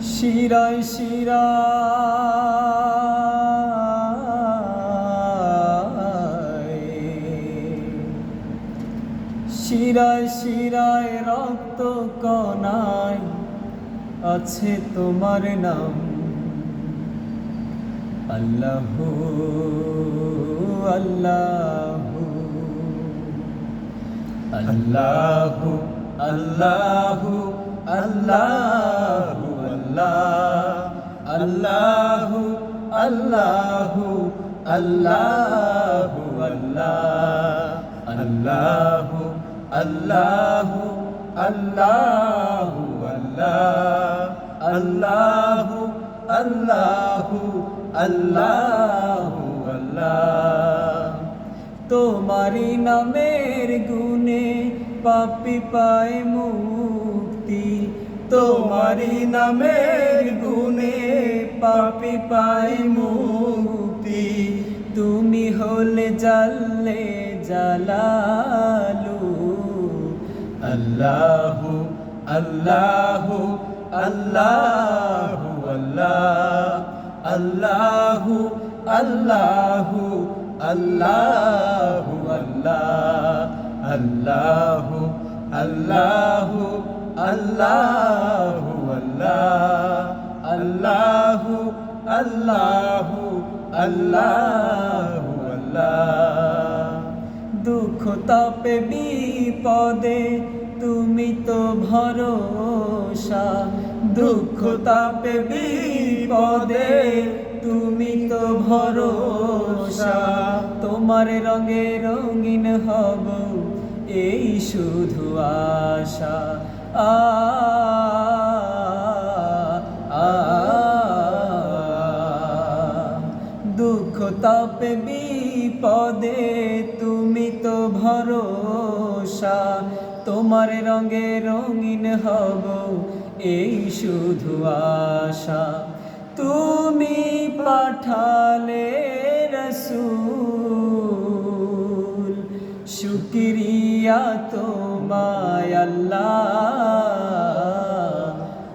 শিরায় শিরায় শিরায় শিরায় রক্ত কণায় আছে তোমার নাম। আল্লাহ আল্লাহ আল্লাহ আল্লাহ আল্লাহ। আল্লাহ, আল্লাহু আল্লাহু আল্লাহু, আল্লাহ, আল্লাহু আল্লাহু আল্লাহু, আল্লাহ, আল্লাহু আল্লাহু আল্লাহু, আল্লাহ। তোমারি নামের গুণে পাপি পায় মুক্তি। তোমারি নামের গুণে পাপি পায় মুক্তি। তুমি হলে জাল্লে জালালু। আল্লাহু আল্লাহু আল্লাহু, আল্লাহ। আল্লাহু আল্লাহু, আল্লাহ, আল্লাহু। আল্লাহু, আল্লাহ আল্লাহু আল্লাহু আল্লাহু আল্লাহ দুঃখ তাপে বিপদে তুমি তো ভরসা। দুঃখ তাপে বিপদে তুমি তো ভরসা। তোমার রঙে রঙিন হব এই শুধু আশা। দুঃখ তাপে বিপদে তুমি তো ভরসা, তোমার রঙে রঙিন হব এই শুধু আশা। তুমি পাঠালে রসুল শুক্রিয়া তোমায় আল্লাহ।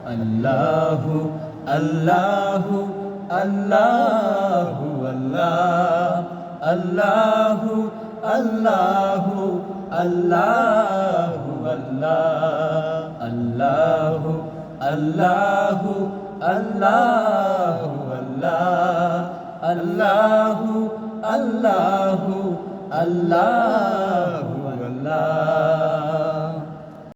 আল্লাহু আল্লাহু আল্লাহু, আল্লাহ। আল্লাহু আল্লাহু আল্লাহু, আল্লাহ। আল্লাহু আল্লাহু, আল্লাহ, আল্লাহু। আল্লাহু, আল্লাহ আল্লাহ আল্লাহ।